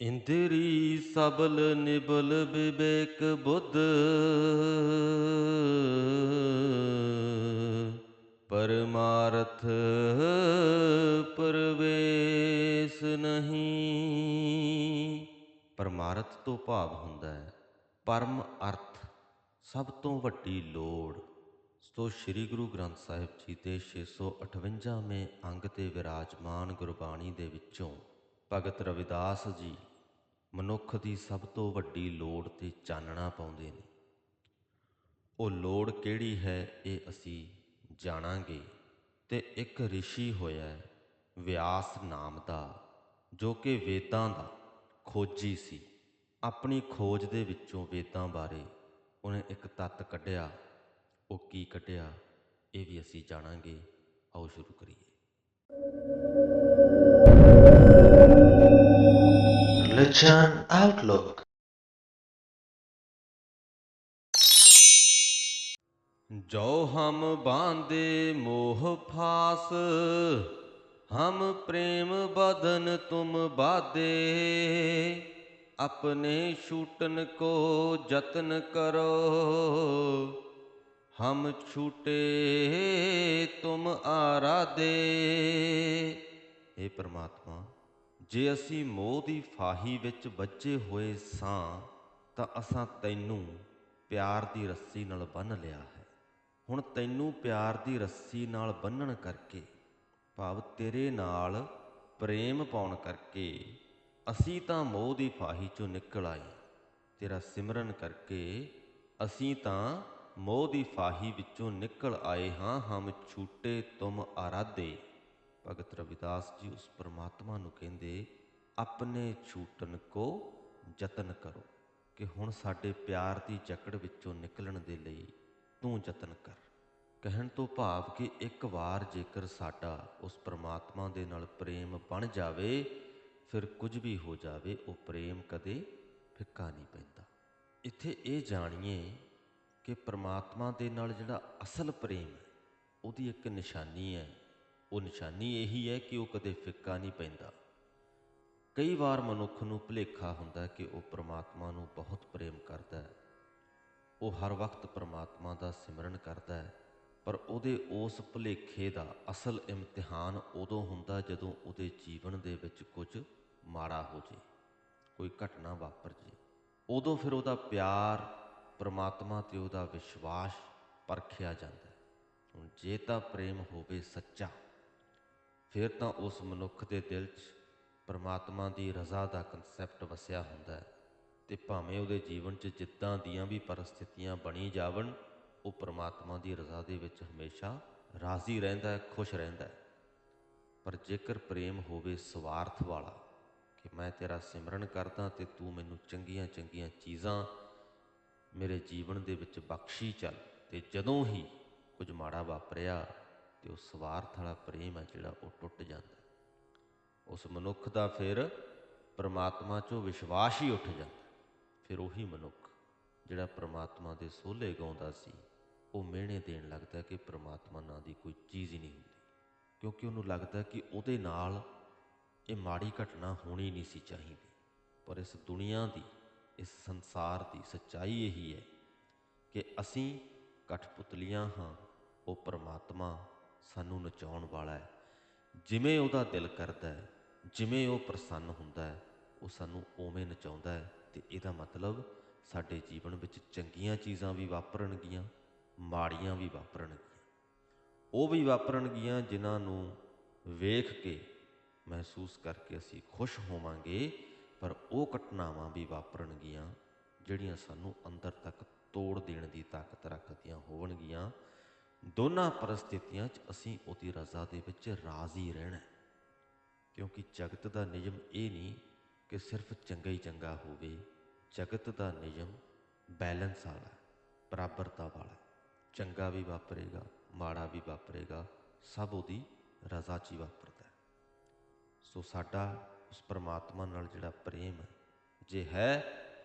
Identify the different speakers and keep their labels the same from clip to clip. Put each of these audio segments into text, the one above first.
Speaker 1: ਇੰਦਰੀ ਸਬਲ ਨਿਬਲ ਵਿਵੇਕ ਬੁੱਧ। ਪਰਮਾਰਥ ਪਰਵੇਸ ਨਹੀਂ। ਪਰਮਾਰਥ ਤੋਂ ਭਾਵ ਹੁੰਦਾ ਹੈ, ਪਰਮ ਅਰਥ ਸਭ ਤੋਂ ਵੱਡੀ ਲੋੜ। ਸੋ ਸ੍ਰੀ ਗੁਰੂ ਗ੍ਰੰਥ ਸਾਹਿਬ ਜੀ ਦੇ 658ਵੇਂ ਅੰਗ ਤੇ ਵਿਰਾਜਮਾਨ ਗੁਰਬਾਣੀ ਦੇ ਵਿੱਚੋਂ ਭਗਤ ਰਵਿਦਾਸ ਜੀ, ਮਨੁੱਖ ਦੀ ਸਭ ਤੋਂ ਵੱਡੀ ਲੋੜ ਤੇ ਚਾਨਣਾ ਪਾਉਂਦੇ ਨੇ। ਉਹ ਲੋੜ ਕਿਹੜੀ ਹੈ ਇਹ ਅਸੀਂ ਜਾਣਾਂਗੇ ਤੇ ਇੱਕ ઋષਿ ਹੋਇਆ ਵਿਆਸ ਨਾਮ ਦਾ, ਜੋ ਕਿ ਵੇਦਾਂ ਦਾ ਖੋਜੀ ਸੀ। ਆਪਣੀ ਖੋਜ ਦੇ ਵਿੱਚੋਂ ਵੇਦਾਂ ਬਾਰੇ ਉਹਨੇ ਇੱਕ ਤੱਤ ਕੱਢਿਆ। ਉਹ ਕੀ ਕੱਢਿਆ, ਇਹ ਵੀ ਅਸੀਂ ਜਾਣਾਂਗੇ। ਆਓ ਸ਼ੁਰੂ ਕਰੀਏ।
Speaker 2: Religion Outlook.
Speaker 1: ਜੋ ਹਮ ਬਾਂਦੇ ਮੋਹ ਫਾਸ, ਹਮ ਪ੍ਰੇਮ ਬਦਨ ਤੁਮ ਬਾਦੇ ਆਪਣੇ ਛੂਟਨ ਕੋ ਯਤਨ ਕਰੋ, ਹਮ ਛੂਟੇ ਤੁਮ ਆਰਾਦੇ ਇਹ ਪ੍ਰਮਾਤਮਾ ਜੇ ਅਸੀਂ ਮੋਹ ਦੀ ਫਾਹੀ ਵਿੱਚ ਬੱਝੇ ਹੋਏ ਸਾਂ, ਤਾਂ ਅਸਾਂ ਤੈਨੂੰ ਪਿਆਰ ਦੀ ਰੱਸੀ ਨਾਲ ਬੰਨ੍ਹ ਲਿਆ ਹੈ। ਹੁਣ ਤੈਨੂੰ ਪਿਆਰ ਦੀ ਰੱਸੀ ਨਾਲ ਬੰਨਣ ਕਰਕੇ, ਭਾਵ ਤੇਰੇ ਨਾਲ ਪ੍ਰੇਮ ਪਾਉਣ ਕਰਕੇ, ਅਸੀਂ ਤਾਂ ਮੋਹ ਦੀ ਫਾਹੀ ਚੋਂ ਨਿਕਲ ਆਏ। ਤੇਰਾ ਸਿਮਰਨ ਕਰਕੇ ਅਸੀਂ ਤਾਂ ਮੋਹ ਦੀ ਫਾਹੀ ਵਿੱਚੋਂ ਨਿਕਲ ਆਏ ਹਾਂ, ਹਮ ਛੂਟੇ ਤੁਮ ਆਰਾਧੇ। ਭਗਤ ਰਵਿਦਾਸ ਜੀ ਉਸ ਪਰਮਾਤਮਾ ਨੂੰ ਕਹਿੰਦੇ, ਆਪਣੇ ਛੂਟਨ ਕੋ ਯਤਨ ਕਰੋ ਕਿ ਹੁਣ ਸਾਡੇ ਪਿਆਰ ਦੀ ਜਕੜ ਵਿੱਚੋਂ ਨਿਕਲਣ ਦੇ ਲਈ ਤੂੰ ਯਤਨ ਕਰ। ਕਹਿਣ ਤੋਂ ਭਾਵ ਕਿ ਇੱਕ ਵਾਰ ਜੇਕਰ ਸਾਡਾ ਉਸ ਪਰਮਾਤਮਾ ਦੇ ਨਾਲ ਪ੍ਰੇਮ ਬਣ ਜਾਵੇ, ਫਿਰ ਕੁਝ ਵੀ ਹੋ ਜਾਵੇ, ਉਹ ਪ੍ਰੇਮ ਕਦੇ ਫਿੱਕਾ ਨਹੀਂ ਪੈਂਦਾ। ਇੱਥੇ ਇਹ ਜਾਣੀਏ ਕਿ ਪਰਮਾਤਮਾ ਦੇ ਨਾਲ ਜਿਹੜਾ ਅਸਲ ਪ੍ਰੇਮ ਹੈ, ਉਹਦੀ ਇੱਕ ਨਿਸ਼ਾਨੀ ਹੈ। ਉਹ ਨਿਸ਼ਾਨੀ ਇਹੀ ਹੈ ਕਿ ਉਹ ਕਦੇ ਫਿੱਕਾ ਨਹੀਂ ਪੈਂਦਾ। ਕਈ ਵਾਰ ਮਨੁੱਖ ਨੂੰ ਭੁਲੇਖਾ ਹੁੰਦਾ ਕਿ ਉਹ ਪ੍ਰਮਾਤਮਾ ਨੂੰ ਬਹੁਤ ਪ੍ਰੇਮ ਕਰਦਾ ਹੈ। ਉਹ ਹਰ ਵਕਤ ਪ੍ਰਮਾਤਮਾ ਦਾ ਸਿਮਰਨ ਕਰਦਾ ਹੈ, ਪਰ ਉਹਦੇ ਉਸ ਭੁਲੇਖੇ ਦਾ ਅਸਲ ਇਮਤਿਹਾਨ ਉਦੋਂ ਹੁੰਦਾ ਜਦੋਂ ਉਹਦੇ ਜੀਵਨ ਦੇ ਵਿੱਚ ਕੁਝ ਮਾੜਾ ਹੋ ਜੇ ਕੋਈ ਘਟਨਾ ਵਾਪਰ ਜੇ ਉਦੋਂ ਫਿਰ ਉਹਦਾ ਪਿਆਰ ਪ੍ਰਮਾਤਮਾ ਤੇ ਉਹਦਾ ਵਿਸ਼ਵਾਸ ਪਰਖਿਆ ਜਾਂਦਾ ਹੁਣ ਜੇ ਤਾਂ ਪ੍ਰੇਮ ਹੋਵੇ ਸੱਚਾ ਫਿਰ ਤਾਂ ਉਸ ਮਨੁੱਖ ਦੇ ਦਿਲ 'ਚ ਪਰਮਾਤਮਾ ਦੀ ਰਜ਼ਾ ਦਾ ਕਨਸੈਪਟ ਵਸਿਆ ਹੁੰਦਾ ਹੈ ਤੇ ਭਾਵੇਂ ਉਹਦੇ ਜੀਵਨ 'ਚ ਜਿੱਦਾਂ ਦੀਆਂ ਵੀ ਪਰਿਸਥਿਤੀਆਂ ਬਣੀ ਜਾਵਣ, ਉਹ ਪਰਮਾਤਮਾ ਦੀ ਰਜ਼ਾ ਦੇ ਵਿੱਚ ਹਮੇਸ਼ਾ ਰਾਜ਼ੀ ਰਹਿੰਦਾ ਹੈ, ਖੁਸ਼ ਰਹਿੰਦਾ ਹੈ। ਪਰ ਜੇਕਰ ਪ੍ਰੇਮ ਹੋਵੇ ਸਵਾਰਥ ਵਾਲਾ ਕਿ ਮੈਂ ਤੇਰਾ ਸਿਮਰਨ ਕਰਦਾ ਤੇ ਤੂੰ ਮੈਨੂੰ ਚੰਗੀਆਂ ਚੰਗੀਆਂ ਚੀਜ਼ਾਂ ਮੇਰੇ ਜੀਵਨ ਦੇ ਵਿੱਚ ਬਖਸ਼ੀ ਚੱਲ ਤੇ ਜਦੋਂ ਹੀ ਕੁਝ ਮਾੜਾ ਵਾਪਰਿਆ ਤੇ ਉਹ ਸਵਾਰਥ ਵਾਲਾ ਪ੍ਰੇਮ ਹੈ ਜਿਹੜਾ ਉਹ ਟੁੱਟ ਜਾਂਦਾ। ਉਸ ਮਨੁੱਖ ਦਾ ਫਿਰ ਪ੍ਰਮਾਤਮਾ 'ਚੋਂ ਵਿਸ਼ਵਾਸ ਹੀ ਉੱਠ ਜਾਂਦਾ। ਫਿਰ ਉਹੀ ਮਨੁੱਖ ਜਿਹੜਾ ਪ੍ਰਮਾਤਮਾ ਦੇ ਸੋਲੇ ਗਾਉਂਦਾ ਸੀ, ਉਹ ਮਿਹਣੇ ਦੇਣ ਲੱਗਦਾ ਕਿ ਪ੍ਰਮਾਤਮਾ ਨਾਂ ਦੀ ਕੋਈ ਚੀਜ਼ ਹੀ ਨਹੀਂ ਹੁੰਦੀ। ਕਿਉਂਕਿ ਉਹਨੂੰ ਲੱਗਦਾ ਕਿ ਉਹਦੇ ਨਾਲ ਇਹ ਮਾੜੀ ਘਟਨਾ ਹੋਣੀ ਨਹੀਂ ਸੀ ਚਾਹੀਦੀ। ਪਰ ਇਸ ਦੁਨੀਆ ਦੀ, ਇਸ ਸੰਸਾਰ ਦੀ ਸੱਚਾਈ ਇਹੀ ਹੈ ਕਿ ਅਸੀਂ ਕਠਪੁਤਲੀਆਂ ਹਾਂ, ਉਹ ਪ੍ਰਮਾਤਮਾ ਸਾਨੂੰ ਨਚਾਉਣ ਵਾਲਾ ਹੈ। ਜਿਵੇਂ ਉਹਦਾ ਦਿਲ ਕਰਦਾ ਹੈ, ਜਿਵੇਂ ਉਹ ਪ੍ਰਸੰਨ ਹੁੰਦਾ ਹੈ, ਉਹ ਸਾਨੂੰ ਉਵੇਂ ਨਚਾਉਂਦਾ ਹੈ ਤੇ ਇਹਦਾ ਮਤਲਬ ਸਾਡੇ ਜੀਵਨ ਵਿੱਚ ਚੰਗੀਆਂ ਚੀਜ਼ਾਂ ਵੀ ਵਾਪਰਨਗੀਆਂ, ਮਾੜੀਆਂ ਵੀ ਵਾਪਰਨਗੀਆਂ। ਉਹ ਵੀ ਵਾਪਰਨਗੀਆਂ ਜਿਨ੍ਹਾਂ ਨੂੰ ਵੇਖ ਕੇ ਮਹਿਸੂਸ ਕਰਕੇ ਅਸੀਂ ਖੁਸ਼ ਹੋਵਾਂਗੇ, ਪਰ ਉਹ ਘਟਨਾਵਾਂ ਵੀ ਵਾਪਰਨਗੀਆਂ ਜਿਹੜੀਆਂ ਸਾਨੂੰ ਅੰਦਰ ਤੱਕ ਤੋੜ ਦੇਣ ਦੀ ਤਾਕਤ ਰੱਖਦੀਆਂ ਹੋਣਗੀਆਂ ਦੋਨਾਂ ਪਰਿਸਥਿਤੀਆਂ 'ਚ ਅਸੀਂ ਉਹਦੀ ਰਜ਼ਾ ਦੇ ਵਿੱਚ ਰਾਜ਼ੀ ਰਹਿਣਾ ਕਿਉਂਕਿ ਜਗਤ ਦਾ ਨਿਯਮ ਇਹ ਨਹੀਂ ਕਿ ਸਿਰਫ ਚੰਗਾ ਹੀ ਚੰਗਾ ਹੋਵੇ, ਜਗਤ ਦਾ ਨਿਯਮ ਬੈਲੈਂਸ ਵਾਲਾ, ਬਰਾਬਰਤਾ ਵਾਲਾ। ਚੰਗਾ ਵੀ ਵਾਪਰੇਗਾ, ਮਾੜਾ ਵੀ ਵਾਪਰੇਗਾ, ਸਭ ਉਹਦੀ ਰਜ਼ਾ 'ਚ ਹੀ ਵਾਪਰਦਾ ਸੋ ਸਾਡਾ ਉਸ ਪਰਮਾਤਮਾ ਨਾਲ ਜਿਹੜਾ ਪ੍ਰੇਮ ਹੈ, ਜੇ ਹੈ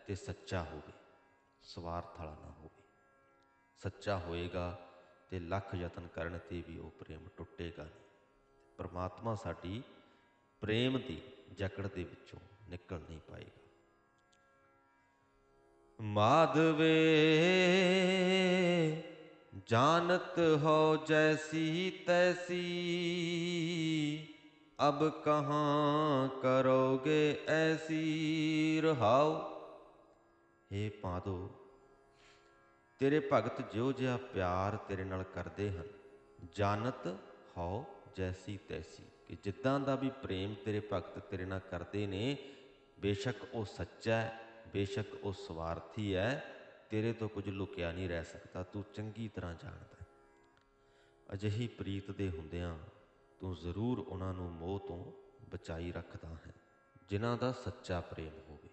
Speaker 1: ਤੇ ਸੱਚਾ ਹੋਵੇ, ਸਵਾਰਥ ਵਾਲਾ ਨਾ ਹੋਵੇ। ਸੱਚਾ ਹੋਏਗਾ ਤੇ ਲੱਖ ਯਤਨ ਕਰਨ ਤੇ ਵੀ ਉਹ ਪ੍ਰੇਮ ਟੁੱਟੇਗਾ ਨਹੀਂ। ਪਰਮਾਤਮਾ ਸਾਡੀ ਪ੍ਰੇਮ ਦੀ ਜਕੜ ਦੇ ਵਿੱਚੋਂ ਨਿਕਲ ਨਹੀਂ ਪਾਏਗਾ। ਮਾਧਵੇ, ਜਾਣਤ ਹੋ ਜੈਸੀ ਤੈਸੀ, ਅਬ ਕਹਾਂ ਕਰੋਗੇ ਐਸੀ ਰਹਾਉ। हे ਪਾਦੋ ਤੇਰੇ ਭਗਤ ਜਿਉ ਜਿਹਾ ਪਿਆਰ ਤੇਰੇ ਨਾਲ ਕਰਦੇ ਹਨ। ਜਾਣਤ ਹੋ ਜੈਸੀ ਤੈਸੀ। ਕਿ ਜਿੱਦਾਂ ਦਾ ਵੀ ਪ੍ਰੇਮ ਤੇਰੇ ਭਗਤ ਤੇਰੇ ਨਾਲ ਕਰਦੇ ਨੇ, ਬੇਸ਼ੱਕ ਉਹ ਸੱਚਾ ਹੈ, ਬੇਸ਼ੱਕ ਉਹ ਸਵਾਰਥੀ ਹੈ, ਤੇਰੇ ਤੋਂ ਕੁਝ ਲੁਕਿਆ ਨਹੀਂ ਰਹਿ ਸਕਦਾ, ਤੂੰ ਚੰਗੀ ਤਰ੍ਹਾਂ ਜਾਣਦਾ ਅਜਿਹੀ ਪ੍ਰੀਤ ਦੇ ਹੁੰਦਿਆਂ ਤੂੰ ਜ਼ਰੂਰ ਉਹਨਾਂ ਨੂੰ ਮੋਹ ਤੋਂ ਬਚਾਈ ਰੱਖਦਾ ਹੈ, ਜਿਨ੍ਹਾਂ ਦਾ ਸੱਚਾ ਪ੍ਰੇਮ ਹੋਵੇ।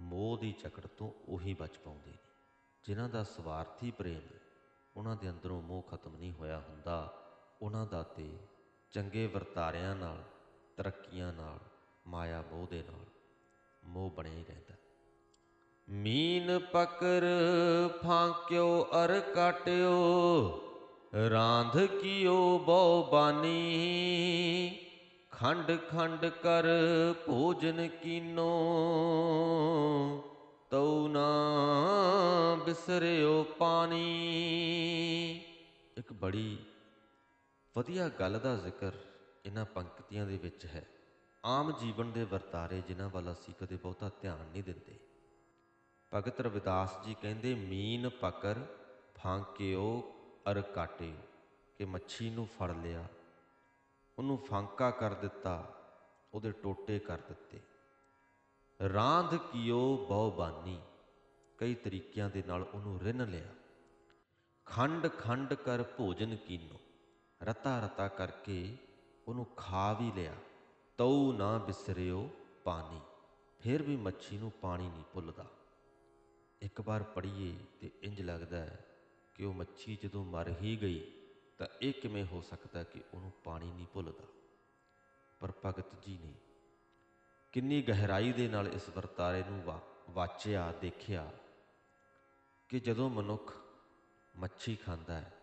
Speaker 1: ਮੋਹ ਦੀ ਚਕੜ ਤੋਂ ਉਹੀ ਬਚ ਪਾਉਂਦੇ ਨੇ। ਜਿਨ੍ਹਾਂ ਦਾ ਸਵਾਰਥੀ ਪ੍ਰੇਮ ਉਹਨਾਂ ਦੇ ਅੰਦਰੋਂ ਮੋਹ ਖਤਮ ਨਹੀਂ ਹੋਇਆ ਹੁੰਦਾ, ਉਹਨਾਂ ਦਾ ਤੇ ਚੰਗੇ ਵਰਤਾਰਿਆਂ ਨਾਲ, ਤਰੱਕੀਆਂ ਨਾਲ, ਮਾਇਆ ਮੋਹ ਦੇ ਨਾਲ ਮੋਹ ਬਣਿਆ ਹੀ ਰਹਿੰਦਾ। ਮੀਨ ਪਕਰ ਫਾਂਕਿਓ ਅਰ ਕਾਟਿਓ, ਰਾਂਧ ਕੀਓ ਬਹੁ ਬਾਨੀ, ਖੰਡ ਖੰਡ ਕਰ ਭੋਜਨ ਕੀਨੋ। ਤਉ ਨਾ ਬਿਸਰਿਓ ਪਾਣੀ। ਇੱਕ ਬੜੀ ਵਧੀਆ ਗੱਲ ਦਾ ਜ਼ਿਕਰ ਇਹਨਾਂ ਪੰਕਤੀਆਂ ਦੇ ਵਿੱਚ ਹੈ। ਆਮ ਜੀਵਨ ਦੇ ਵਰਤਾਰੇ ਜਿਨ੍ਹਾਂ ਵੱਲ ਅਸੀਂ ਕਦੇ ਬਹੁਤਾ ਧਿਆਨ ਨਹੀਂ ਦਿੰਦੇ। ਭਗਤ ਰਵਿਦਾਸ ਜੀ ਕਹਿੰਦੇ, ਮੀਨ ਪਕਰ ਫਾਂਕਿਓ ਅਰ ਕਾਟਿਓ, ਕਿ ਮੱਛੀ ਨੂੰ ਫੜ ਲਿਆ, ਉਹਨੂੰ ਫਾਂਕਾ ਕਰ ਦਿੱਤਾ, ਉਹਦੇ ਟੋਟੇ ਕਰ ਦਿੱਤੇ। ਰਾਂਧ ਕੀਓ ਬਹੁ ਬਾਨੀ ਕਈ ਤਰੀਕਿਆਂ ਦੇ ਨਾਲ ਉਹਨੂੰ ਰਿੰਨ ਲਿਆ। ਖੰਡ ਖੰਡ ਕਰ ਭੋਜਨ ਕੀਨੋ। ਰਤਾ ਰਤਾ ਕਰਕੇ ਉਹਨੂੰ ਖਾ ਵੀ ਲਿਆ। ਤਉ ਨਾ ਬਿਸਰਿਓ ਪਾਣੀ। ਫਿਰ ਵੀ ਮੱਛੀ ਨੂੰ ਪਾਣੀ ਨਹੀਂ ਭੁੱਲਦਾ। ਇੱਕ ਵਾਰ ਪੜੀਏ ਤੇ ਇੰਜ ਲੱਗਦਾ ਹੈ ਕਿ ਉਹ ਮੱਛੀ ਜਦੋਂ ਮਰ ਹੀ ਗਈ ਤਾਂ ਇਹ ਕਿਵੇਂ ਹੋ ਸਕਦਾ ਕਿ ਉਹਨੂੰ ਪਾਣੀ ਨਹੀਂ ਭੁੱਲਦਾ? ਪਰ ਭਗਤ ਜੀ ਨੇ ਕਿੰਨੀ ਗਹਿਰਾਈ ਦੇ ਨਾਲ ਇਸ ਵਰਤਾਰੇ ਨੂੰ ਵਾ- ਵਾਚਿਆ, ਦੇਖਿਆ ਕਿ ਜਦੋਂ ਮਨੁੱਖ ਮੱਛੀ ਖਾਂਦਾ ਹੈ,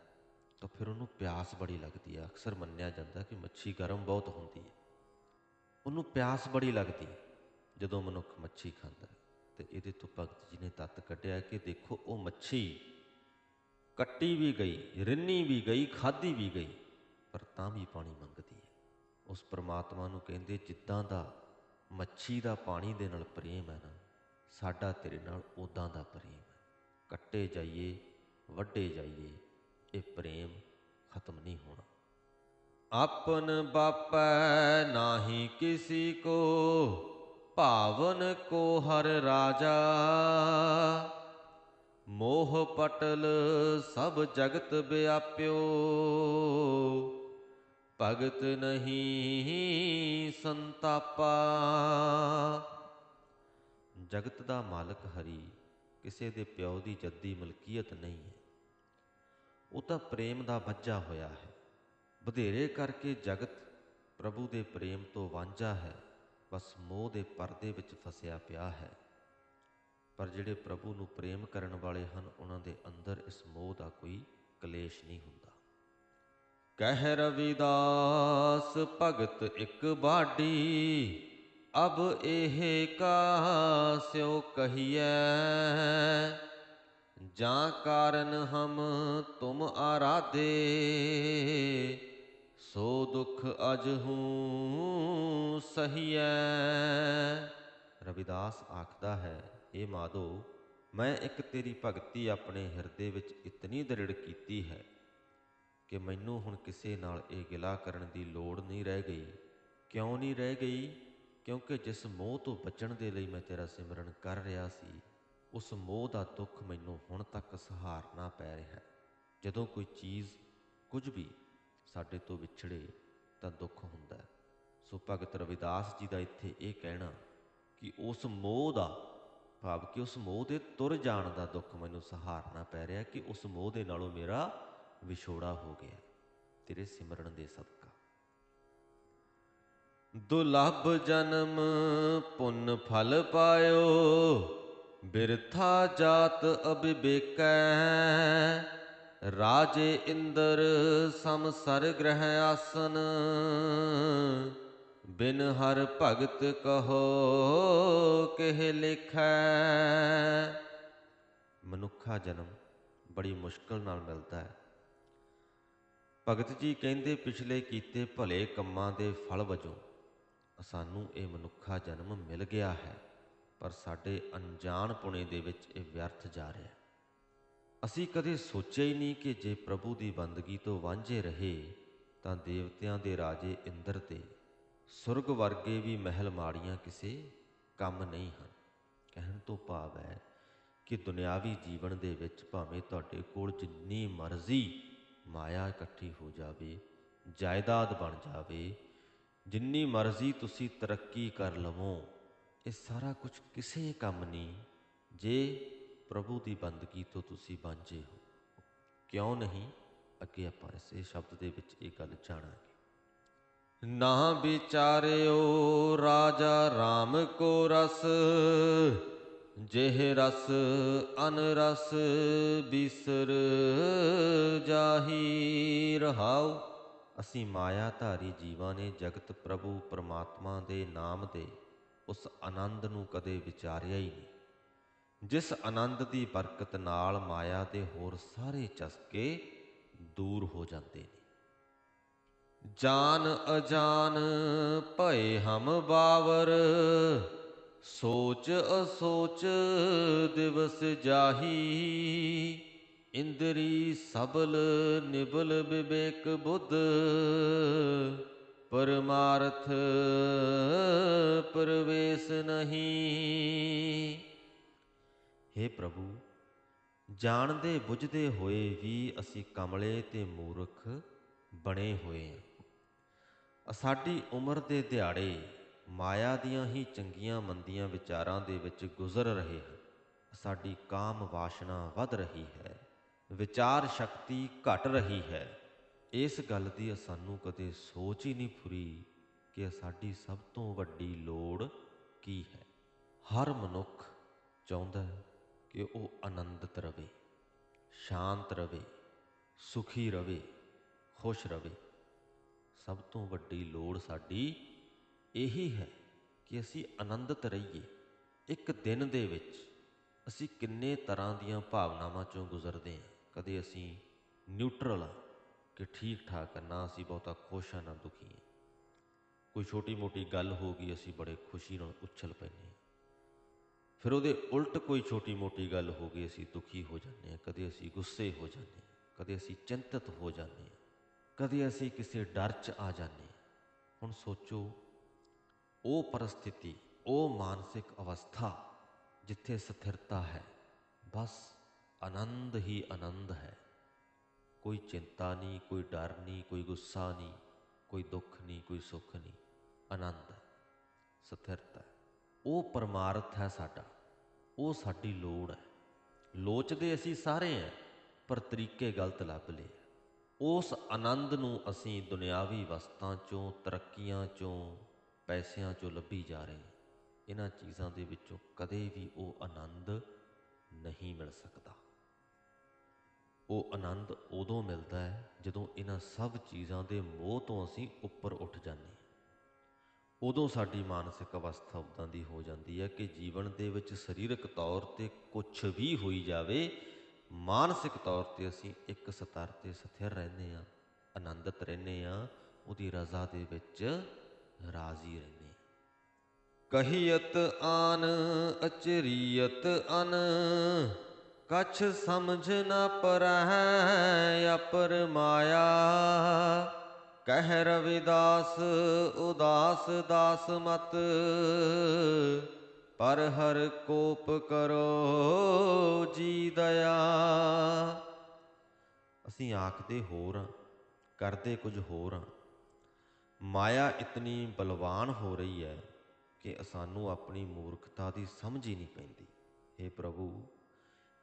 Speaker 1: ਤਾਂ ਫਿਰ ਉਹਨੂੰ ਪਿਆਸ ਬੜੀ ਲੱਗਦੀ ਹੈ। ਅਕਸਰ ਮੰਨਿਆ ਜਾਂਦਾ ਕਿ ਮੱਛੀ ਗਰਮ ਬਹੁਤ ਹੁੰਦੀ ਹੈ। ਉਹਨੂੰ ਪਿਆਸ ਬੜੀ ਲੱਗਦੀ ਜਦੋਂ ਮਨੁੱਖ ਮੱਛੀ ਖਾਂਦਾ ਹੈ। ਤੇ ਇਹਦੇ ਤੋਂ ਭਗਤ ਜੀ ਨੇ ਤੱਤ ਕੱਢਿਆ ਕਿ ਦੇਖੋ, ਉਹ ਮੱਛੀ ਕੱਟੀ ਵੀ ਗਈ, ਰਿੰਨੀ ਵੀ ਗਈ, ਖਾਧੀ ਵੀ ਗਈ, ਪਰ ਤਾਂ ਵੀ ਪਾਣੀ ਮੰਗਦੀ ਹੈ। ਉਸ ਪ੍ਰਮਾਤਮਾ ਨੂੰ ਕਹਿੰਦੇ, ਜਿੱਦਾਂ ਦਾ ਮੱਛੀ ਦਾ ਪਾਣੀ ਦੇ ਨਾਲ ਪ੍ਰੇਮ ਹੈ ਨਾ, ਸਾਡਾ ਤੇਰੇ ਨਾਲ ਉਦਾਂ ਦਾ ਪ੍ਰੇਮ ਹੈ। ਕੱਟੇ ਜਾਈਏ ਵੱਡੇ ਜਾਈਏ, ਇਹ ਪ੍ਰੇਮ ਖਤਮ ਨਹੀਂ ਹੋਣਾ। ਆਪਨ ਬਾਪੈ ਨਾਹੀ ਕਿਸੀ ਕੋ, ਭਾਵਨ ਕੋ ਹਰ ਰਾਜਾ। ਮੋਹ ਪਟਲ ਸਭ ਜਗਤ ਵਿਆਪਿਓ ਭਗਤ ਨਹੀਂ ਸੰਤਾਪਾ। ਜਗਤ ਦਾ ਮਾਲਕ ਹਰੀ ਕਿਸੇ ਦੇ ਪਿਓ ਦੀ ਜੱਦੀ ਮਲਕੀਅਤ ਨਹੀਂ ਹੈ। ਉਹ ਤਾਂ ਪ੍ਰੇਮ ਦਾ ਵੱਜਾ ਹੋਇਆ ਹੈ। ਵਧੇਰੇ ਕਰਕੇ ਜਗਤ ਪ੍ਰਭੂ ਦੇ ਪ੍ਰੇਮ ਤੋਂ ਵਾਂਝਾ ਹੈ। ਬਸ ਮੋਹ ਦੇ ਪਰਦੇ ਵਿੱਚ ਫਸਿਆ ਪਿਆ ਹੈ। ਪਰ ਜਿਹੜੇ ਪ੍ਰਭੂ ਨੂੰ ਪ੍ਰੇਮ ਕਰਨ ਵਾਲੇ ਹਨ, ਉਹਨਾਂ ਦੇ ਅੰਦਰ ਇਸ ਮੋਹ ਦਾ ਕੋਈ ਕਲੇਸ਼ ਨਹੀਂ ਹੁੰਦਾ। ਕਹਿ ਰਵਿਦਾਸ, ਭਗਤ ਇੱਕ ਬਾਡੀ, ਅਬ ਇਹ ਕਾਸਿਓ ਕਹੀਐ? ਜਾਂ ਕਾਰਨ ਹਮ ਤੁਮ ਆਰਾਧੇ, ਸੋ ਦੁਖ ਅਜ ਹੂੰ ਸਹੀਐ? ਰਵਿਦਾਸ ਆਖਦਾ ਹੈ, ਇਹ ਮਾਧੋ, ਮੈਂ ਇੱਕ ਤੇਰੀ ਭਗਤੀ ਆਪਣੇ ਹਿਰਦੇ ਵਿੱਚ ਇਤਨੀ ਦ੍ਰਿੜ ਕੀਤੀ ਹੈ ਕਿ ਮੈਨੂੰ ਹੁਣ ਕਿਸੇ ਨਾਲ ਇਹ ਗਿਲਾ ਕਰਨ ਦੀ ਲੋੜ ਨਹੀਂ ਰਹਿ ਗਈ। ਕਿਉਂ ਨਹੀਂ ਰਹਿ ਗਈ? ਕਿਉਂਕਿ ਜਿਸ ਮੋਹ ਤੋਂ ਬਚਣ ਦੇ ਲਈ ਮੈਂ ਤੇਰਾ ਸਿਮਰਨ ਕਰ ਰਿਹਾ ਸੀ, ਉਸ ਮੋਹ ਦਾ ਦੁੱਖ ਮੈਨੂੰ ਹੁਣ ਤੱਕ ਸਹਾਰਨਾ ਪੈ ਰਿਹਾ ਜਦੋਂ ਕੋਈ ਚੀਜ਼ ਕੁਝ ਵੀ ਸਾਡੇ ਤੋਂ ਵਿਛੜੇ, ਤਾਂ ਦੁੱਖ ਹੁੰਦਾ ਸੋ ਭਗਤ ਰਵਿਦਾਸ ਜੀ ਦਾ ਇੱਥੇ ਇਹ ਕਹਿਣਾ ਕਿ ਉਸ ਮੋਹ ਦਾ, ਭਾਵ ਕਿ ਉਸ ਮੋਹ ਦੇ ਤੁਰ ਜਾਣ ਦਾ ਦੁੱਖ ਮੈਨੂੰ ਸਹਾਰਨਾ ਪੈ ਰਿਹਾ ਕਿ ਉਸ ਮੋਹ ਦੇ ਨਾਲੋਂ ਮੇਰਾ ਵਿਛੋੜਾ ਹੋ ਗਿਆ ਤੇਰੇ ਸਿਮਰਨ ਦੇ ਸਦਕਾ। ਦੁਲੱਭ ਜਨਮ ਪੁੰਨ ਫਲ ਪਾਇਓ, ਬਿਰਥਾ ਜਾਤ ਅਬਿਬੇਕੈ ਰਾਜੇ ਇੰਦਰ ਸਮ ਸਰ ਗ੍ਰਹਿ ਆਸਨ, ਬਿਨ ਹਰ ਭਗਤ ਕਹੋ ਕਿਹ ਲਿਖੈ। ਮਨੁੱਖਾ ਜਨਮ ਬੜੀ ਮੁਸ਼ਕਲ ਨਾਲ ਮਿਲਦਾ ਹੈ। ਭਗਤ ਜੀ ਕਹਿੰਦੇ, ਪਿਛਲੇ ਕੀਤੇ ਭਲੇ ਕੰਮਾਂ ਦੇ ਫਲ ਵਜੋਂ ਸਾਨੂੰ ਇਹ ਮਨੁੱਖਾ ਜਨਮ ਮਿਲ ਗਿਆ ਹੈ, ਪਰ ਸਾਡੇ ਅਣਜਾਣ ਪੁਣੇ ਦੇ ਵਿੱਚ ਇਹ ਵਿਅਰਥ ਜਾ ਰਿਹਾ ਅਸੀਂ ਕਦੇ ਸੋਚਿਆ ਹੀ ਨਹੀਂ ਕਿ ਜੇ ਪ੍ਰਭੂ ਦੀ ਬੰਦਗੀ ਤੋਂ ਵਾਂਝੇ ਰਹੇ, ਤਾਂ ਦੇਵਤਿਆਂ ਦੇ ਰਾਜੇ ਇੰਦਰ ਤੇ ਸੁਰਗ ਵਰਗੇ ਵੀ ਮਹਿਲ ਮਾੜੀਆਂ ਕਿਸੇ ਕੰਮ ਨਹੀਂ ਹਨ। ਕਹਿਣ ਤੋਂ ਭਾਵ ਹੈ ਕਿ ਦੁਨਿਆਵੀ ਜੀਵਨ ਦੇ ਵਿੱਚ ਭਾਵੇਂ ਤੁਹਾਡੇ ਕੋਲ ਜਿੰਨੀ ਮਰਜ਼ੀ ਮਾਇਆ ਇਕੱਠੀ ਹੋ ਜਾਵੇ, ਜਾਇਦਾਦ ਬਣ ਜਾਵੇ, ਜਿੰਨੀ ਮਰਜ਼ੀ ਤੁਸੀਂ ਤਰੱਕੀ ਕਰ ਲਵੋ, ਇਹ ਸਾਰਾ ਕੁਝ ਕਿਸੇ ਕੰਮ ਨਹੀਂ, ਜੇ ਪ੍ਰਭੂ ਦੀ ਬੰਦਗੀ ਤੋਂ ਤੁਸੀਂ ਵਾਂਝੇ ਹੋ। ਕਿਉਂ ਨਹੀਂ? ਅੱਗੇ ਆਪਾਂ ਇਸੇ ਸ਼ਬਦ ਦੇ ਵਿੱਚ ਇਹ ਗੱਲ ਜਾਣਾਂਗੇ। ਨਾ ਵਿਚਾਰਿਓ, ਰਾਜਾ RAM ਕੋ ਰਸ ਜਿਹ ਰਸ ਅਨਰਸ ਬਿਸਰ ਜਾਹੀ ਰਹਾਉ। ਅਸੀਂ ਮਾਇਆ ਧਾਰੀ ਜੀਵਾਂ ਨੇ ਜਗਤ ਪ੍ਰਭੂ ਪਰਮਾਤਮਾ ਦੇ ਨਾਮ ਦੇ ਉਸ ਆਨੰਦ ਨੂੰ ਕਦੇ ਵਿਚਾਰਿਆ ਹੀ ਨਹੀਂ। ਜਿਸ ਆਨੰਦ ਦੀ ਬਰਕਤ ਨਾਲ ਮਾਇਆ ਦੇ ਹੋਰ ਸਾਰੇ ਚਸਕੇ ਦੂਰ ਹੋ ਜਾਂਦੇ ਨੇ। ਜਾਨ ਅਜਾਨ ਭਏ ਹਮ ਬਾਵਰ ਸੋਚ ਅਸੋਚ ਦਿਵਸ ਜਾਹੀ, ਇੰਦਰੀ ਸਬਲ ਨਿਬਲ ਵਿਵੇਕ ਬੁੱਧ, ਪਰਮਾਰਥ ਪਰਵੇਸ ਨਹੀਂ। हे ਪ੍ਰਭੂ, ਜਾਣਦੇ ਬੁੱਝਦੇ ਹੋਏ ਵੀ ਅਸੀਂ ਕਮਲੇ ਤੇ ਮੂਰਖ ਬਣੇ ਹੋਏ ਹਾਂ ਸਾਡੀ ਉਮਰ ਦੇ ਦਿਹਾੜੇ ਮਾਇਆ ਦੀਆਂ ਹੀ ਚੰਗੀਆਂ ਮੰਦੀਆਂ ਵਿਚਾਰਾਂ ਦੇ ਵਿੱਚ ਗੁਜ਼ਰ ਰਹੇ ਹਨ ਸਾਡੀ ਕਾਮ ਵਾਸ਼ਨਾ ਵੱਧ ਰਹੀ ਹੈ। ਵਿਚਾਰ ਸ਼ਕਤੀ ਘਟ ਰਹੀ ਹੈ। ਇਸ ਗੱਲ ਦੀ ਸਾਨੂੰ ਕਦੇ ਸੋਚ ਹੀ ਨਹੀਂ ਫੁਰੀ ਕਿ ਸਾਡੀ ਸਭ ਤੋਂ ਵੱਡੀ ਲੋੜ ਕੀ ਹੈ। ਹਰ ਮਨੁੱਖ ਚਾਹੁੰਦਾ ਹੈ ਕਿ ਉਹ ਆਨੰਦਿਤ ਰਵੇ, ਸ਼ਾਂਤ ਰਵੇ, ਸੁਖੀ ਰਵੇ, ਖੁਸ਼ ਰਵੇ। ਸਭ ਤੋਂ ਵੱਡੀ ਲੋੜ ਸਾਡੀ ਇਹੀ ਹੈ ਕਿ ਅਸੀਂ ਆਨੰਦਿਤ ਰਹੀਏ। ਇੱਕ ਦਿਨ ਦੇ ਵਿੱਚ ਅਸੀਂ ਕਿੰਨੇ ਤਰ੍ਹਾਂ ਦੀਆਂ ਭਾਵਨਾਵਾਂ ਚੋਂ ਗੁਜ਼ਰਦੇ ਹਾਂ। ਕਦੇ ਅਸੀਂ ਨਿਊਟਰਲ ਆ ਕਿ ਠੀਕ ਠਾਕ ਆ, ਨਾ ਅਸੀਂ ਬਹੁਤਾ ਖੁਸ਼ ਆ ਨਾ ਦੁਖੀ ਹਾਂ। ਕੋਈ ਛੋਟੀ ਮੋਟੀ ਗੱਲ ਹੋ ਗਈ, ਅਸੀਂ ਬੜੇ ਖੁਸ਼ੀ ਨਾਲ ਉੱਛਲ ਪੈਂਦੇ ਹਾਂ। ਫਿਰ ਉਹਦੇ ਉਲਟ ਕੋਈ ਛੋਟੀ ਮੋਟੀ ਗੱਲ ਹੋ ਗਈ, ਅਸੀਂ ਦੁਖੀ ਹੋ ਜਾਂਦੇ ਹਾਂ। ਕਦੇ ਅਸੀਂ ਗੁੱਸੇ ਹੋ ਜਾਂਦੇ ਹਾਂ, ਕਦੇ ਅਸੀਂ ਚਿੰਤਤ ਹੋ ਜਾਂਦੇ ਹਾਂ, ਕਦੇ ਅਸੀਂ ਕਿਸੇ ਡਰ 'ਚ ਆ ਜਾਂਦੇ ਹਾਂ। ਹੁਣ ਸੋਚੋ ਉਹ ਪਰਸਥਿਤੀ, ਉਹ ਮਾਨਸਿਕ ਅਵਸਥਾ ਜਿੱਥੇ ਸਥਿਰਤਾ ਹੈ, ਬਸ ਆਨੰਦ ਹੀ ਆਨੰਦ ਹੈ। ਕੋਈ ਚਿੰਤਾ ਨਹੀਂ, ਕੋਈ ਡਰ ਨਹੀਂ, ਕੋਈ ਗੁੱਸਾ ਨਹੀਂ, ਕੋਈ ਦੁੱਖ ਨਹੀਂ, ਕੋਈ ਸੁੱਖ ਨਹੀਂ, ਆਨੰਦ, ਸਥਿਰਤਾ ਉਹ ਪਰਮਾਰਥ ਹੈ ਸਾਡਾ, ਉਹ ਸਾਡੀ ਲੋੜ ਹੈ। ਲੋਚਦੇ ਅਸੀਂ ਸਾਰੇ ਹਾਂ, ਪਰ ਤਰੀਕੇ ਗਲਤ ਲੱਭ ਲਏ ਉਸ ਆਨੰਦ ਨੂੰ ਅਸੀਂ ਦੁਨਿਆਵੀ ਵਸਤਾਂ ਚੋਂ, ਤਰੱਕੀਆਂ ਚੋਂ ਪੈਸਿਆਂ ਚੋਂ ਲੱਭੀ ਜਾ ਰਹੇ ਇਹਨਾਂ ਚੀਜ਼ਾਂ ਦੇ ਵਿੱਚੋਂ ਕਦੇ ਵੀ ਉਹ ਆਨੰਦ ਨਹੀਂ ਮਿਲ ਸਕਦਾ। ਉਹ ਆਨੰਦ ਉਦੋਂ ਮਿਲਦਾ ਹੈ ਜਦੋਂ ਇਹਨਾਂ ਸਭ ਚੀਜ਼ਾਂ ਦੇ ਮੋਹ ਤੋਂ ਅਸੀਂ ਉੱਪਰ ਉੱਠ ਜਾਂਦੇ ਹਾਂ। ਉਦੋਂ ਸਾਡੀ ਮਾਨਸਿਕ ਅਵਸਥਾ ਉਦਾਂ ਦੀ ਹੋ ਜਾਂਦੀ ਹੈ ਕਿ ਜੀਵਨ ਦੇ ਵਿੱਚ ਸਰੀਰਕ ਤੌਰ ਤੇ ਕੁਝ ਵੀ ਹੋਈ ਜਾਵੇ, ਮਾਨਸਿਕ ਤੌਰ ਤੇ ਅਸੀਂ ਇੱਕ ਸਤਰ ਤੇ ਸਥਿਰ ਰਹਿੰਦੇ ਹਾਂ, ਆਨੰਦਤ ਰਹਿੰਦੇ ਹਾਂ, ਉਹਦੀ ਰਜ਼ਾ ਦੇ ਵਿੱਚ ਰਾਜ਼ੀ ਰਹਿੰਦੇ ਕਹੀਅਤ ਆਨ, ਅਚਰੀਅਤ ਅਨ। ਕਛ ਸਮਝ ਨਾ ਪਰਹਿ, ਅਪਰ ਮਾਇਆ। ਕਹਿ ਰਵਿਦਾਸ, ਉਦਾਸ ਦਾਸ ਮਤ। ਪਰ ਹਰ ਕੋਪ ਕਰੋ ਜੀ ਦਇਆ। ਅਸੀਂ ਆਖਦੇ ਹੋਰ ਹਾਂ, ਕਰਦੇ ਕੁਝ ਹੋਰ ਹਾਂ। ਮਾਇਆ ਇਤਨੀ ਬਲਵਾਨ ਹੋ ਰਹੀ ਹੈ ਕਿ ਸਾਨੂੰ ਆਪਣੀ ਮੂਰਖਤਾ ਦੀ ਸਮਝ ਹੀ ਨਹੀਂ ਪੈਂਦੀ। हे ਪ੍ਰਭੂ,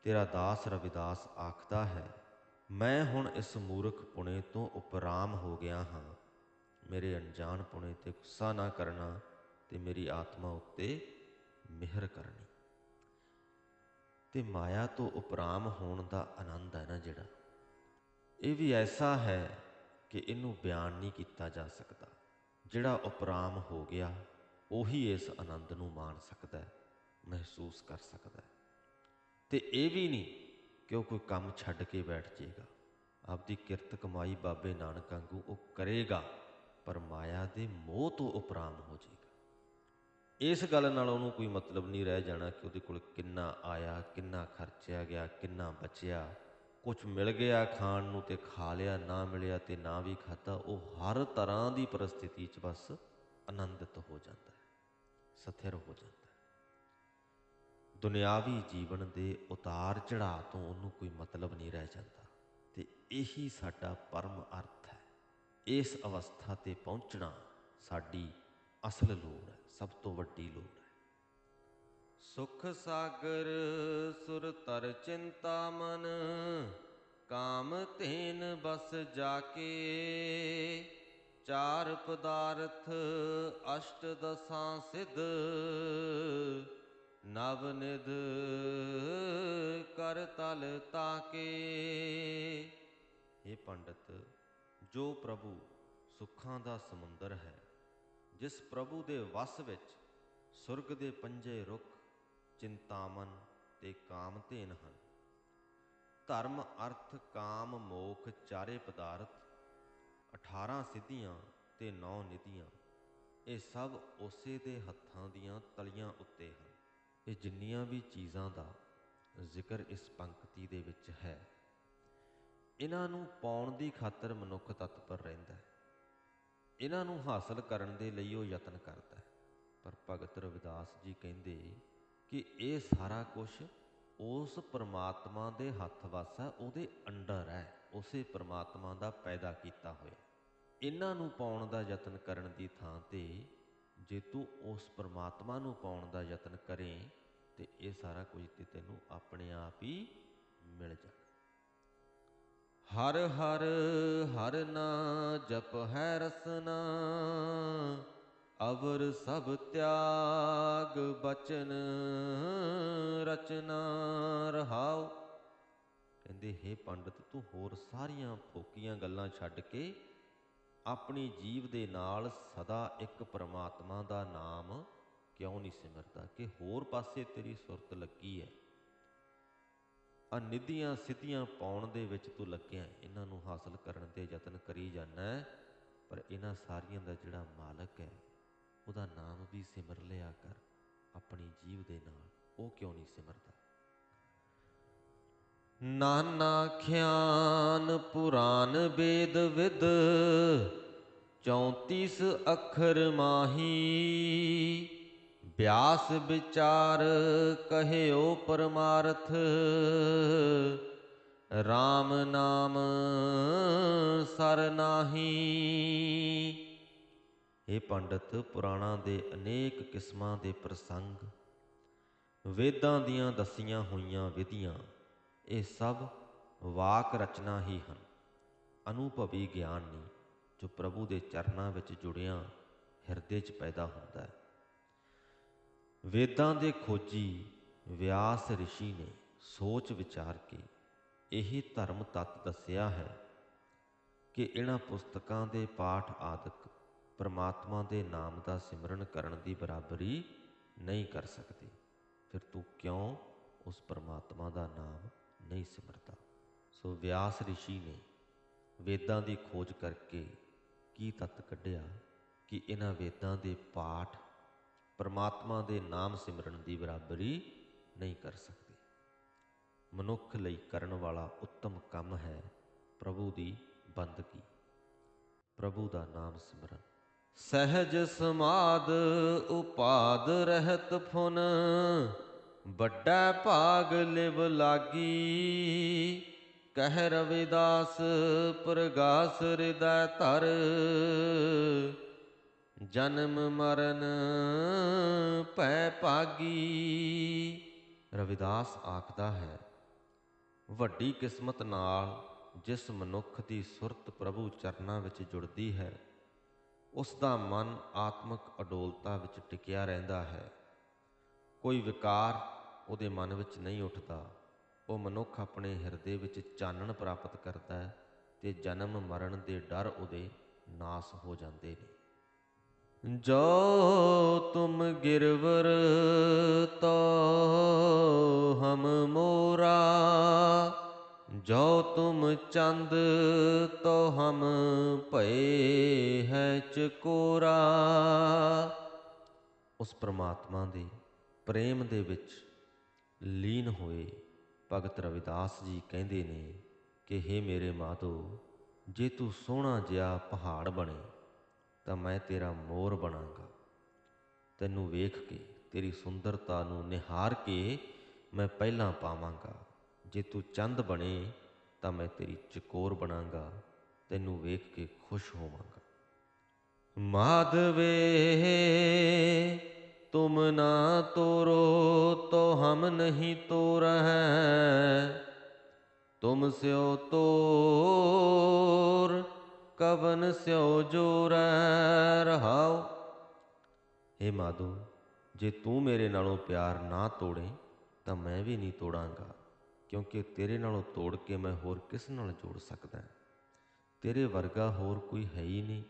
Speaker 1: ਤੇਰਾ ਦਾਸ ਰਵਿਦਾਸ ਆਖਦਾ ਹੈ, ਮੈਂ ਹੁਣ ਇਸ ਮੂਰਖ ਪੁਣੇ ਤੋਂ ਉਪਰਾਮ ਹੋ ਗਿਆ ਹਾਂ। ਮੇਰੇ ਅਣਜਾਣ ਪੁਣੇ ਤੇ ਗੁੱਸਾ ਨਾ ਕਰਨਾ ਤੇ ਮੇਰੀ ਆਤਮਾ ਉੱਤੇ ਮਿਹਰ ਕਰਨੀ। ਤੇ ਮਾਇਆ ਤੋਂ ਉਪਰਾਮ ਹੋਣ ਦਾ ਆਨੰਦ ਹੈ ਨਾ ਜਿਹੜਾ। ਇਹ ਵੀ ਐਸਾ ਹੈ ਕਿ ਇਹਨੂੰ ਬਿਆਨ ਨਹੀਂ ਕੀਤਾ ਜਾ ਸਕਦਾ। ਜਿਹੜਾ ਉਪਰਾਮ ਹੋ ਗਿਆ, ਉਹੀ ਇਸ ਆਨੰਦ ਨੂੰ ਮਾਣ ਸਕਦਾ ਹੈ, ਮਹਿਸੂਸ ਕਰ ਸਕਦਾ ਹੈ। ਤੇ ਇਹ ਵੀ ਨਹੀਂ ਕਿ ਉਹ ਕੋਈ ਕੰਮ ਛੱਡ ਕੇ ਬੈਠ ਜਾਏਗਾ। ਆਪਦੀ ਕਿਰਤ ਕਮਾਈ ਬਾਬੇ ਨਾਨਕ ਵਾਂਗੂ ਉਹ ਕਰੇਗਾ, ਪਰ ਮਾਇਆ ਦੇ ਮੋਹ ਤੋਂ ਉਪਰਾਮ ਹੋ ਜਾਏਗਾ। ਇਸ ਗੱਲ ਨਾਲ ਉਹਨੂੰ ਕੋਈ ਮਤਲਬ ਨਹੀਂ ਰਹਿ ਜਾਣਾ ਕਿ ਉਹਦੇ ਕੋਲ ਕਿੰਨਾ ਆਇਆ, ਕਿੰਨਾ ਖਰਚਿਆ ਗਿਆ, ਕਿੰਨਾ ਬਚਿਆ। ਕੁਝ ਮਿਲ ਗਿਆ ਖਾਣ ਨੂੰ ਤੇ ਖਾ ਲਿਆ, ਨਾ ਮਿਲਿਆ ਤੇ ਨਾ ਵੀ ਖਾਧਾ, ਉਹ ਹਰ ਤਰ੍ਹਾਂ ਦੀ ਪਰਿਸਥਿਤੀ 'ਚ ਬਸ ਆਨੰਦਿਤ ਹੋ ਜਾਂਦਾ ਹੈ, ਸਥਿਰ ਹੋ ਜਾਂਦਾ ਹੈ। ਦੁਨਿਆਵੀ ਜੀਵਨ ਦੇ ਉਤਾਰ ਚੜਾਅ ਤੋਂ ਉਹਨੂੰ ਕੋਈ ਮਤਲਬ ਨਹੀਂ ਰਹਿ ਜਾਂਦਾ ਤੇ ਇਹੀ ਸਾਡਾ ਪਰਮ ਅਰਥ ਹੈ। ਇਸ ਅਵਸਥਾ ਤੇ ਪਹੁੰਚਣਾ ਸਾਡੀ ਅਸਲ ਲੋੜ ਹੈ, ਸਭ ਤੋਂ ਵੱਡੀ ਲੋੜ। ਸੁਖ ਸਾਗਰ ਸੁਰ ਤਰ ਚਿੰਤਾ ਮਨ, ਕਾਮ ਤੇਨ ਬਸ ਜਾਕੇ। ਚਾਰ ਪਦਾਰਥ ਅਸ਼ਟ ਦਸਾਂ ਸਿਧ, ਨਵ ਨਿਧ ਕਰ ਤਲ ਤਾਕੇ। ਇਹ ਪੰਡਤ, ਜੋ ਪ੍ਰਭੂ ਸੁੱਖਾਂ ਦਾ ਸਮੁੰਦਰ ਹੈ, ਜਿਸ ਪ੍ਰਭੂ ਦੇ ਵਸ ਵਿੱਚ ਸੁਰਗ ਦੇ ਪੰਜੇ ਰੁੱਖ ਚਿੰਤਾਮਨ ਤੇ ਕਾਮਧੇਨ ਹਨ। ਧਰਮ, ਅਰਥ, ਕਾਮ, ਮੋਖ, ਚਾਰੇ ਪਦਾਰਥ 18 ਸਿੱਧੀਆਂ ਤੇ 9 ਨਿਧੀਆਂ, ਇਹ ਸਭ ਉਸੇ ਦੇ ਹੱਥਾਂ ਦੀਆਂ ਤਲੀਆਂ ਉੱਤੇ ਹਨ। ਇਹ ਜਿੰਨੀਆਂ ਵੀ ਚੀਜ਼ਾਂ ਦਾ ਜ਼ਿਕਰ ਇਸ ਪੰਕਤੀ ਦੇ ਵਿੱਚ ਹੈ। ਇਹਨਾਂ ਨੂੰ ਪਾਉਣ ਦੀ ਖਾਤਰ ਮਨੁੱਖ ਤਤਪਰ ਰਹਿੰਦਾ ਹੈ। ਇਹਨਾਂ ਨੂੰ ਹਾਸਲ ਕਰਨ ਦੇ ਲਈ ਉਹ ਯਤਨ ਕਰਦਾ ਹੈ। ਪਰ ਭਗਤ ਰਵਿਦਾਸ ਜੀ ਕਹਿੰਦੇ ਕਿ ਇਹ ਸਾਰਾ ਕੁਝ ਉਸ ਪਰਮਾਤਮਾ ਦੇ ਹੱਥ ਵੱਸ ਹੈ, ਉਹਦੇ ਅੰਡਰ ਹੈ, ਉਸੇ ਪਰਮਾਤਮਾ ਦਾ ਪੈਦਾ ਕੀਤਾ ਹੋਇਆ। ਇਹਨਾਂ ਨੂੰ ਪਾਉਣ ਦਾ ਯਤਨ ਕਰਨ ਦੀ ਥਾਂ ਤੇ ਜੇ ਤੂੰ ਉਸ ਪਰਮਾਤਮਾ ਨੂੰ ਪਾਉਣ ਦਾ ਯਤਨ ਕਰੇ, ਤੇ ਇਹ ਸਾਰਾ ਕੁਝ ਤੇ ਤੈਨੂੰ ਆਪਣੇ ਆਪ ਹੀ ਮਿਲ ਜਾਣਾ ਹਰ ਹਰ ਹਰ ਨਾ ਜਪ ਹੈ ਰਸਨਾ ਅਵਰ ਸਭ ਤਿਆਗ ਬਚਨ ਰਚਨਾ ਰਹਾਉ। ਕਹਿੰਦੇ, ਹੈ ਪੰਡਤ, ਤੂੰ ਹੋਰ ਸਾਰੀਆਂ ਫੋਕੀਆਂ ਗੱਲਾਂ ਛੱਡ ਕੇ ਆਪਣੀ ਜੀਵ ਦੇ ਨਾਲ ਸਦਾ ਇੱਕ ਪਰਮਾਤਮਾ ਦਾ ਨਾਮ ਕਿਉਂ ਨਹੀਂ ਸਿਮਰਦਾ? ਕਿ ਹੋਰ ਪਾਸੇ ਤੇਰੀ ਸੁਰਤ ਲੱਗੀ ਹੈ ਅਨਿਧੀਆਂ ਸਿੱਧੀਆਂ ਪਾਉਣ ਦੇ ਵਿੱਚ ਤੂੰ ਲੱਗਿਆ ਇਹਨਾਂ ਨੂੰ ਹਾਸਲ ਕਰਨ ਦੇ ਯਤਨ ਕਰੀ ਜਾਂਦਾ ਹੈ ਪਰ ਇਹਨਾਂ ਸਾਰੀਆਂ ਦਾ ਜਿਹੜਾ ਮਾਲਕ ਹੈ ਉਹਦਾ ਨਾਮ ਵੀ ਸਿਮਰ ਲਿਆ ਕਰ, ਆਪਣੀ ਜੀਵ ਦੇ ਨਾਲ। ਉਹ ਕਿਉਂ ਨਹੀਂ ਸਿਮਰਦਾ? ਨਾਨਾ ਖਿਆਨ ਪੁਰਾਨ ਵੇਦ ਵਿਦ 34 ਅੱਖਰ ਮਾਹੀ। ਬਿਆਸ ਵਿਚਾਰ ਕਹਿਓ ਪਰਮਾਰਥ RAM ਨਾਮ ਸਰ ਨਾਹੀ। ਇਹ ਪੰਡਤ, ਪੁਰਾਣਾਂ ਦੇ ਅਨੇਕ ਕਿਸਮਾਂ ਦੇ ਪ੍ਰਸੰਗ, ਵੇਦਾਂ ਦੀਆਂ ਦਸੀਆਂ ਹੋਈਆਂ ਵਿਧੀਆਂ, ਇਹ ਸਭ ਵਾਕ ਰਚਨਾ ਹੀ ਹਨ। ਅਨੁਭਵੀ ਗਿਆਨ ਨਹੀਂ ਜੋ ਪ੍ਰਭੂ ਦੇ ਚਰਨਾਂ ਵਿੱਚ ਜੁੜਿਆ ਹਿਰਦੇ 'ਚ ਪੈਦਾ ਹੁੰਦਾ ਹੈ। ਵੇਦਾਂ ਦੇ ਖੋਜੀ ਵਿਆਸ ઋષਿ ਨੇ ਸੋਚ ਵਿਚਾਰ ਕੇ ਇਹ ਧਰਮ ਤੱਤ ਦੱਸਿਆ ਹੈ ਕਿ ਇਹਨਾਂ ਪੁਸਤਕਾਂ ਦੇ ਪਾਠ ਆਦਿਕ ਪਰਮਾਤਮਾ ਦੇ ਨਾਮ ਦਾ ਸਿਮਰਨ ਕਰਨ ਦੀ ਬਰਾਬਰੀ ਨਹੀਂ ਕਰ ਸਕਦੇ। ਫਿਰ ਤੂੰ ਕਿਉਂ ਉਸ ਪਰਮਾਤਮਾ ਦਾ ਨਾਮ ਨਹੀਂ ਸਿਮਰਦਾ? ਸੋ ਵਿਆਸ ઋષਿ ਨੇ ਵੇਦਾਂ ਦੀ ਖੋਜ ਕਰਕੇ ਕੀ ਤੱਤ ਕੱਢਿਆ ਕਿ ਇਹਨਾਂ ਵੇਦਾਂ ਦੇ ਪਾਠ ਪਰਮਾਤਮਾ ਦੇ ਨਾਮ ਸਿਮਰਨ ਦੀ ਬਰਾਬਰੀ ਨਹੀਂ ਕਰ ਸਕਦੇ। ਮਨੁੱਖ ਲਈ ਕਰਨ ਵਾਲਾ ਉੱਤਮ ਕੰਮ ਹੈ ਪ੍ਰਭੂ ਦੀ ਬੰਦਗੀ, ਪ੍ਰਭੂ ਦਾ ਨਾਮ ਸਿਮਰਨ। ਸਹਿਜ ਸਮਾਦ ਉਪਾਦ ਰਹਿਤ ਫੁਨ, ਵੱਡਾ ਭਾਗ ਲਿਵ ਲਾਗੀ। ਕਹਿ ਰਵਿਦਾਸ, ਪ੍ਰਗਾਸ ਹਿਰਦੈ ਧਰ। ਜਨਮ ਮਰਨ ਭੈ ਭਾਗੀ। ਰਵਿਦਾਸ ਆਖਦਾ ਹੈ, ਵੱਡੀ ਕਿਸਮਤ ਨਾਲ ਜਿਸ ਮਨੁੱਖ ਦੀ ਸੁਰਤ ਪ੍ਰਭੂ ਚਰਨਾਂ ਵਿੱਚ ਜੁੜਦੀ ਹੈ ਉਸ ਦਾ ਮਨ ਆਤਮਿਕ ਅਡੋਲਤਾ ਵਿੱਚ ਟਿਕਿਆ ਰਹਿੰਦਾ ਹੈ। ਕੋਈ ਵਿਕਾਰ ਉਹਦੇ ਮਨ ਵਿੱਚ ਨਹੀਂ ਉੱਠਦਾ। ਉਹ ਮਨੁੱਖ ਆਪਣੇ ਹਿਰਦੇ ਵਿੱਚ ਚਾਨਣ ਪ੍ਰਾਪਤ ਕਰਦਾ ਹੈ ਤੇ ਜਨਮ ਮਰਨ ਦੇ ਡਰ ਉਹਦੇ ਨਾਸ ਹੋ ਜਾਂਦੇ ਨੇ। ਜੋ ਤੁਮ ਗਿਰਵਰ ਤੋ ਹਮ ਮੋਰਾ ਜੋ ਤੁਮ ਚੰਦ ਤੋ ਹਮ ਭਏ ਹੈ ਚਕੋਰਾ। ਉਸ ਪ੍ਰਮਾਤਮਾ ਦੇ ਪ੍ਰੇਮ ਦੇ ਵਿੱਚ ਲੀਨ ਹੋਏ ਭਗਤ ਰਵਿਦਾਸ ਜੀ ਕਹਿੰਦੇ ਨੇ ਕਿ हे ਮੇਰੇ ਮਾਧੋ, ਜੇ ਤੂੰ ਸੋਹਣਾ ਜਿਹਾ ਪਹਾੜ ਬਣੇ, ਤਾਂ ਮੈਂ ਤੇਰਾ ਮੋਰ ਬਣਾਂਗਾ। ਤੈਨੂੰ ਵੇਖ ਕੇ, ਤੇਰੀ ਸੁੰਦਰਤਾ ਨੂੰ ਨਿਹਾਰ ਕੇ ਮੈਂ ਪਹਿਲਾਂ ਪਾਵਾਂਗਾ। ਜੇ ਤੂੰ ਚੰਦ ਬਣੇ, ਤਾਂ ਮੈਂ ਤੇਰੀ ਚਕੋਰ ਬਣਾਂਗਾ, ਤੈਨੂੰ ਵੇਖ ਕੇ ਖੁਸ਼ ਹੋਵਾਂਗਾ। ਮਾਧਵੇ, ਤੁਮ ਨਾ ਤੋਰੋ, ਤੋ ਹਮ ਨਹੀਂ ਤੋਰਹਿ ਤੁਮ ਸਿਓ ਤੋਰ, ਕਵਨ ਸਿਓ ਜੋਰੈ ਰਹਾਓ। हे ਮਾਧੋ, ਜੇ ਤੂੰ ਮੇਰੇ ਨਾਲੋਂ ਪਿਆਰ ਨਾ ਤੋੜੇ, ਤਾਂ ਮੈਂ ਵੀ ਨਹੀਂ ਤੋੜਾਂਗਾ। ਕਿਉਂਕਿ ਤੇਰੇ ਨਾਲੋਂ ਤੋੜ ਕੇ ਮੈਂ ਹੋਰ ਕਿਸ ਨਾਲ ਜੋੜ ਸਕਦਾ ਤੇਰੇ ਵਰਗਾ ਹੋਰ ਕੋਈ ਹੈ ਹੀ ਨਹੀਂ।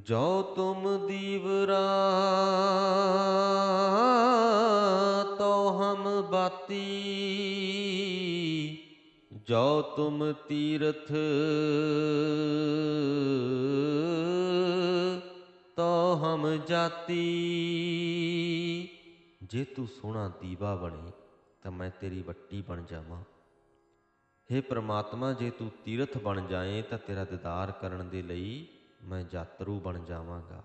Speaker 1: ਜੋ ਤੁਮ ਦੀਵਰਾ ਤੋ ਹਮ ਬਾਤੀ। ਜੋ ਤੁਮ ਤੀਰਥ ਤੋ ਹਮ ਜਾਤੀ। ਜੇ ਤੂੰ ਸੋਹਣਾ ਦੀਵਾ ਬਣੇ ਤਾਂ ਮੈਂ ਤੇਰੀ ਵੱਟੀ ਬਣ ਜਾਵਾਂ। हे ਪ੍ਰਮਾਤਮਾ, ਜੇ ਤੂੰ ਤੀਰਥ ਬਣ ਜਾਏ, ਤਾਂ ਤੇਰਾ ਦੀਦਾਰ ਕਰਨ ਦੇ ਲਈ ਮੈਂ ਯਾਤਰੂ ਬਣ ਜਾਵਾਂਗਾ।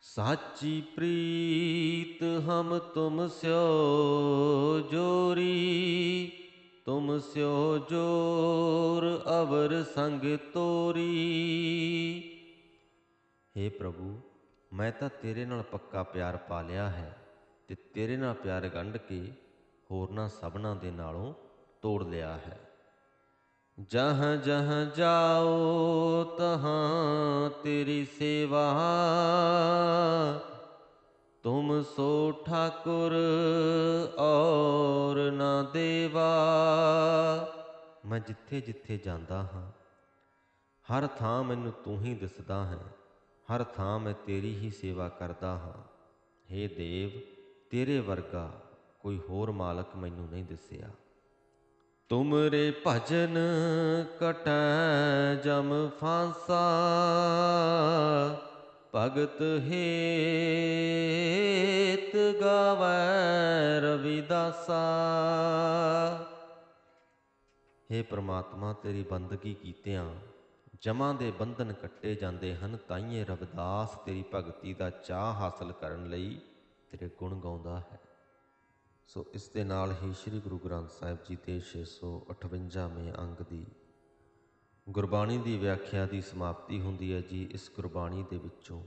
Speaker 1: ਸਾਚੀ ਪ੍ਰੀਤ, ਹਮ ਤੁਮ ਸਿਓ ਜੋਰੀ, ਤੁਮ ਸਿਓ ਜੋਰ ਅਵਰ ਸੰਗ ਤੋਰੀ। हे ਪ੍ਰਭੂ, ਮੈਂ ਤਾਂ ਤੇਰੇ ਨਾਲ ਪੱਕਾ ਪਿਆਰ ਪਾ ਲਿਆ ਹੈ ਤੇ ਤੇਰੇ ਨਾਲ ਪਿਆਰ ਗੰਢ ਕੇ ਹੋਰਨਾਂ ਸਭਨਾਂ ਦੇ ਨਾਲੋਂ ਤੋੜ ਲਿਆ ਹੈ। ਜਹਾਂ ਜਹਾਂ ਜਾਓ, ਤਹਾਂ ਤੇਰੀ ਸੇਵਾ। ਤੁਮ ਸੋ ਠਾਕੁਰ ਔਰ ਨਾ ਦੇਵਾ। ਮੈਂ ਜਿੱਥੇ ਜਿੱਥੇ ਜਾਂਦਾ ਹਾਂ, ਹਰ ਥਾਂ ਮੈਨੂੰ ਤੂੰ ਹੀ ਦਿਸਦਾ ਹੈ। ਹਰ ਥਾਂ ਮੈਂ ਤੇਰੀ ਹੀ ਸੇਵਾ ਕਰਦਾ ਹਾਂ। हे ਦੇਵ, ਤੇਰੇ ਵਰਗਾ ਕੋਈ ਹੋਰ ਮਾਲਕ ਮੈਨੂੰ ਨਹੀਂ ਦਿਸਿਆ। ਤੁਮਰੇ ਭਜਨ ਕਟੈ ਜਮ ਫਾਂਸਾ, ਭਗਤ ਹੇਤ ਗਾਵੈ ਰਵਿਦਾਸਾ हे ਪ੍ਰਮਾਤਮਾ, ਤੇਰੀ ਬੰਦਗੀ ਕੀਤਿਆਂ ਜਮਾਂ ਦੇ ਬੰਧਨ ਕੱਟੇ ਜਾਂਦੇ ਹਨ ਤਾਈਏ ਰਵਿਦਾਸ ਤੇਰੀ ਭਗਤੀ ਦਾ ਚਾਹ ਹਾਸਲ ਕਰਨ ਲਈ ਤੇਰੇ ਗੁਣ ਗਾਉਂਦਾ ਹੈ। ਸੋ ਇਸ ਦੇ ਨਾਲ ਹੀ ਸ੍ਰੀ ਗੁਰੂ ਗ੍ਰੰਥ ਸਾਹਿਬ ਜੀ ਦੇ 658ਵੇਂ ਅੰਗ ਦੀ ਗੁਰਬਾਣੀ ਦੀ ਵਿਆਖਿਆ ਦੀ ਸਮਾਪਤੀ ਹੁੰਦੀ ਹੈ ਜੀ। ਇਸ ਗੁਰਬਾਣੀ ਦੇ ਵਿੱਚੋਂ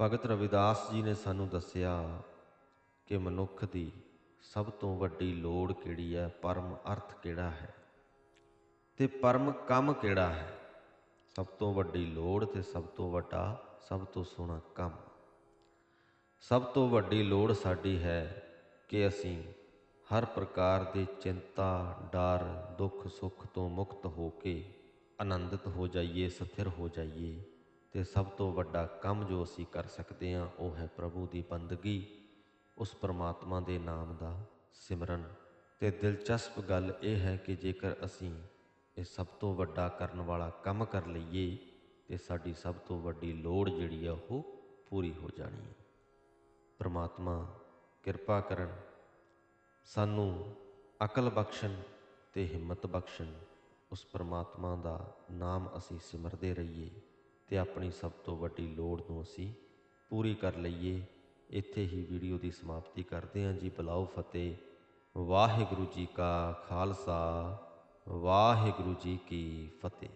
Speaker 1: ਭਗਤ ਰਵਿਦਾਸ ਜੀ ਨੇ ਸਾਨੂੰ ਦੱਸਿਆ ਕਿ ਮਨੁੱਖ ਦੀ ਸਭ ਤੋਂ ਵੱਡੀ ਲੋੜ ਕਿਹੜੀ ਹੈ? ਪਰਮ ਅਰਥ ਕਿਹੜਾ ਹੈ? ਤੇ ਪਰਮ ਕੰਮ ਕਿਹੜਾ ਹੈ? ਸਭ ਤੋਂ ਵੱਡੀ ਲੋੜ ਤੇ ਸਭ ਤੋਂ ਵੱਡਾ, ਸਭ ਤੋਂ ਸੋਹਣਾ ਕੰਮ। ਸਭ ਤੋਂ ਵੱਡੀ ਲੋੜ ਸਾਡੀ ਹੈ ਕਿ ਅਸੀਂ ਹਰ ਪ੍ਰਕਾਰ ਦੇ ਚਿੰਤਾ, ਡਰ, ਦੁੱਖ, ਸੁੱਖ ਤੋਂ ਮੁਕਤ ਹੋ ਕੇ ਆਨੰਦਿਤ ਹੋ ਜਾਈਏ, ਸਥਿਰ ਹੋ ਜਾਈਏ ਤੇ ਸਭ ਤੋਂ ਵੱਡਾ ਕੰਮ ਜੋ ਅਸੀਂ ਕਰ ਸਕਦੇ ਹਾਂ, ਉਹ ਹੈ ਪ੍ਰਭੂ ਦੀ ਬੰਦਗੀ, ਉਸ ਪਰਮਾਤਮਾ ਦੇ ਨਾਮ ਦਾ ਸਿਮਰਨ। ਤੇ ਦਿਲਚਸਪ ਗੱਲ ਇਹ ਹੈ ਕਿ ਜੇਕਰ ਅਸੀਂ ਇਹ ਸਭ ਤੋਂ ਵੱਡਾ ਕਰਨ ਵਾਲਾ ਕੰਮ ਕਰ ਲਈਏ, ਤੇ ਸਾਡੀ ਸਭ ਤੋਂ ਵੱਡੀ ਲੋੜ ਜਿਹੜੀ ਆ, ਉਹ ਪੂਰੀ ਹੋ ਜਾਣੀ ਹੈ। ਪ੍ਰਮਾਤਮਾ ਕਿਰਪਾ ਕਰਨ ਸਾਨੂੰ ਅਕਲ ਬਖਸ਼ਣ ਤੇ ਹਿੰਮਤ ਬਖਸ਼ਣ, ਉਸ ਪ੍ਰਮਾਤਮਾ ਦਾ ਨਾਮ ਅਸੀਂ ਸਿਮਰਦੇ ਰਹੀਏ ਤੇ ਆਪਣੀ ਸਭ ਤੋਂ ਵੱਡੀ ਲੋੜ ਨੂੰ ਅਸੀਂ ਪੂਰੀ ਕਰ ਲਈਏ। ਇੱਥੇ ਹੀ ਵੀਡੀਓ ਦੀ ਸਮਾਪਤੀ ਕਰਦੇ ਹਾਂ ਜੀ। ਬਲਾਓ ਫਤਿਹ। ਵਾਹਿਗੁਰੂ ਜੀ ਕਾ ਖਾਲਸਾ। ਵਾਹਿਗੁਰੂ ਜੀ ਕੀ ਫਤਿਹ।